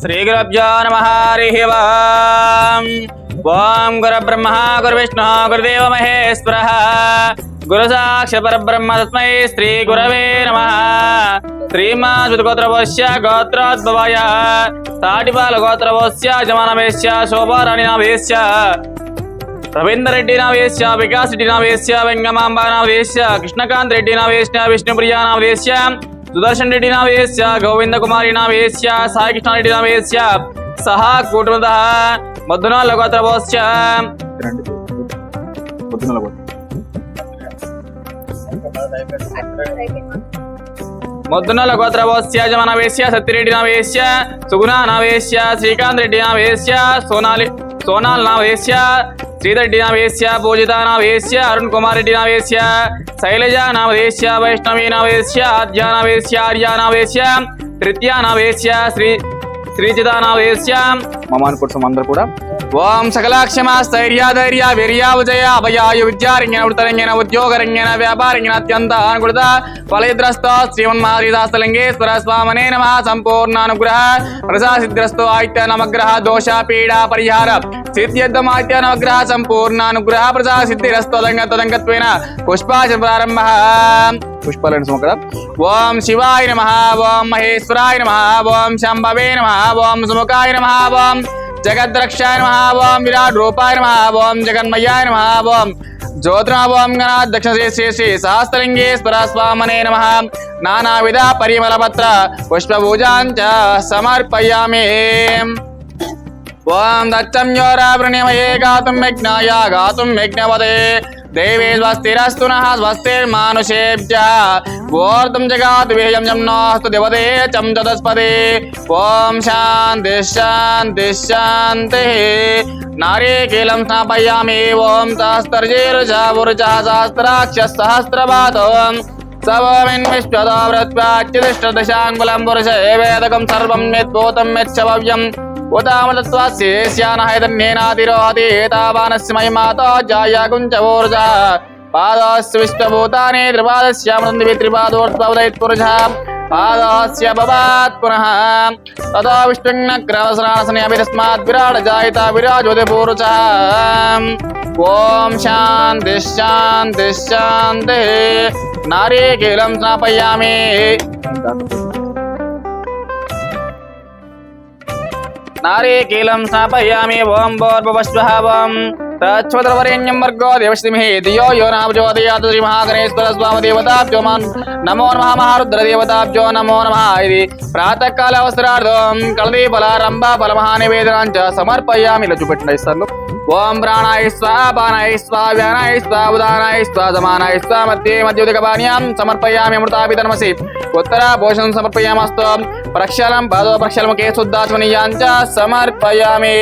శ్రీగురుభ్యో నమ హరి ఓం ఓం గురు బ్రహ్మ గురు విష్ణు గురుదేవ మహేశ్వర గురు సాక్ష పరబ్రహ్మ తస్మై శ్రీ గురవే నమ శ్రీమాద్గోత్రవస్య గోత్రోద్భవాయ తాటిపాల గోత్రవస్య జమానవేశ్య శోభారాణి నావేశ్య రవీందర్ రెడ్డి నావేశ్య వికాస్ రెడ్డి నావేశ్య వెంగమాంబ నావేశ్య కృష్ణకాంత్ రెడ్డి నావేశ్య విష్ణుప్రియ నావేశ్య సుదర్శన్ రెడ్డి నావేశ్య గోవింద కుమారి నావేశ్య సాయి కృష్ణారెడ్డి నావేశ్య సహా కుటుంబ మధునా లగోత్రవోశ్య తినండి పొద్దున పోతుంది మొద్దున లగోత్రవోశ్య జమనవేశ్య సత్యరెడ్డి నావేశ్య సుగుణ నావేశ్య శ్రీకాంత్ రెడ్డి నావేశ్య సోనాలి సోనాల్ నావేశ్య శ్రీధరెడ్డి నావేశ్య పూజిత నావేశ్య అరుణ్ కుమార్ రెడ్డి నావేశ్య శైలజ నావేశ్య వైష్ణవి నావేశ్య ఆద్య నావేశ్య ఆర్య నావేశ్య తృతీయ నావేశ్య శ్రీ శ్రీజిత నావేశ్య మమాని కోసం అందరు కూడా ఓం సకలాక్షమ స్థైర్య ధైర్య వీర్య విజయ అభయాయు విద్యారంగణ వృతరంగణ ఉద్యోగరంగణ వ్యాపారంగణ అత్యంత అనుకృత ఫలయద్రస్త శ్రీమన్మాదిదాస్తలింగేశ్వర స్వామనే నమ. సంపూర్ణ అనుగ్రహ ప్రసాసిద్రస్తో ఆయిత్య నమగ్రహ దోష పీడ పరిహార. సిద్ధ్యర్థమాయిత్య నవగ్రహ సంపూర్ణానుగ్రహ ప్రసాసిద్ధిరస్తో దంగ తదంగత్వేన పుష్పాచ ప్రారంభ. పుష్పాలను సుమకడ ఓం శివాయ నమ. ఓం మహేశ్వరాయ నమ. ఓం శంభవే నమ. ఓం సుముఖాయ నమ. ఓం జగద్రక్షాయ నమ ఓం విరాట్ రూపాయ నమ ఓం జగన్మయాయ నమ ఓం జ్యోతిర్మ ఓం గణాత్ దక్షిణ శ్రీ శ్రీ శ్రీ సహస్రలింగేశ్వర స్వామనే నమ నానావిధ పరిమళపత్ర పుష్పభూజాంచ సమర్పయామి ఓం దచ్చం యోరావృణిమయే గాతుం యజ్ఞాయ గాతుం యజ్ఞవదే. దేవే స్వస్తిరస్తు స్వస్తిర్మానుషేభ్య ఓర్ధం జగాత్ వేయం జం నాస్తు దేవదే చం చదస్పదే ఓం శాంతి శాంతి శాంతి. నారీకీలం స్నాపయామి ఓం సహస్రజీరుజావురుజ సహస్రాక్ష సహస్రపాతం సవమిన్ విశ్వదో వృత్వాచ్యుతిష్టదశాంగులం పురుష వేదకం సర్వం యద్భూతం యచ్చవ్యం उदामलत्वास्येष्यानहैतन्नेनातिरोहतीतावानस्मै माता जायाकुञ्चवोर्जा पादास्विष्टभूतानेर्पादस्यामृन्दिवित्रिपादोर्त्वदयत्पुरुषा पादास्य बवात् पुनः। तदा विष्णुग्नक्रमसनासने अपि तस्मात् विराट जायिता विराजोति ॐ शान्तिश्शान्तिश्शान्तिः स्नापयामि నారీకీలం స్థాపయామి ఓం భోర్భవస్వః ఓం వర్గో దేవశ్రీమిహి దియో యో నామజోదయాత్ శ్రీ మహాగణేశ్వర స్వామి దేవతాభ్యో మాన్ నమో నమ మహారుద్ర దేవతాభ్యో నమో నమ ఇది ప్రాతకాల అవసరార్థం కళదీ ఫలారంభ ఫలమహానివేదనాంచ సమర్పయామి ఇలా చూపెట్టండి ఇస్తాను ఓం ప్రాణాయ స్వా పానాయ స్వా వ్యానాయ స్వా ఉదానాయ స్వా సమానాయ స్వా మధ్యే ఉత్తర భోషణం సమర్పయామస్తు. ప్రక్షాళం పాదో ప్రక్షాళం కేశుద్ధాచమనీయాంచ సమర్పయామి.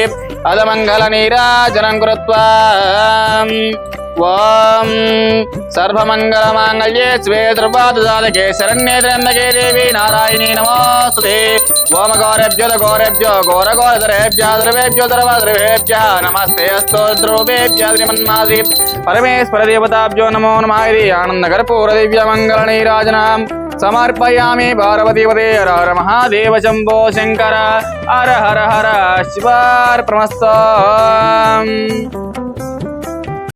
అదమంగళ నీరాజనం కృత్వా. ఓం సర్వమంగళమాంగళ్యే స్వే సర్వాదుదాదకే శరణ్యే త్ర్యంబకే దేవి నారాయణీ నమోస్తుతే. ఓమ గౌరభ్యో గౌరభ్యో ఘోర ఘోరధరేభ్య ద్రవేభ్యో ద్రవద్రవేభ్య నమస్తే అస్తో ధ్రువేభ్య శ్రీమన్మాసి పరమేశ్వర దేవతాభ్యో నమో నమాయి ఇది ఆనందకర్పూర దివ్య మంగళ నీరాజనం. సమర్పయామి పార్వతీపదే హర హర మహాదేవ శంభో శంకర. హర హర హర శివార్పణస్త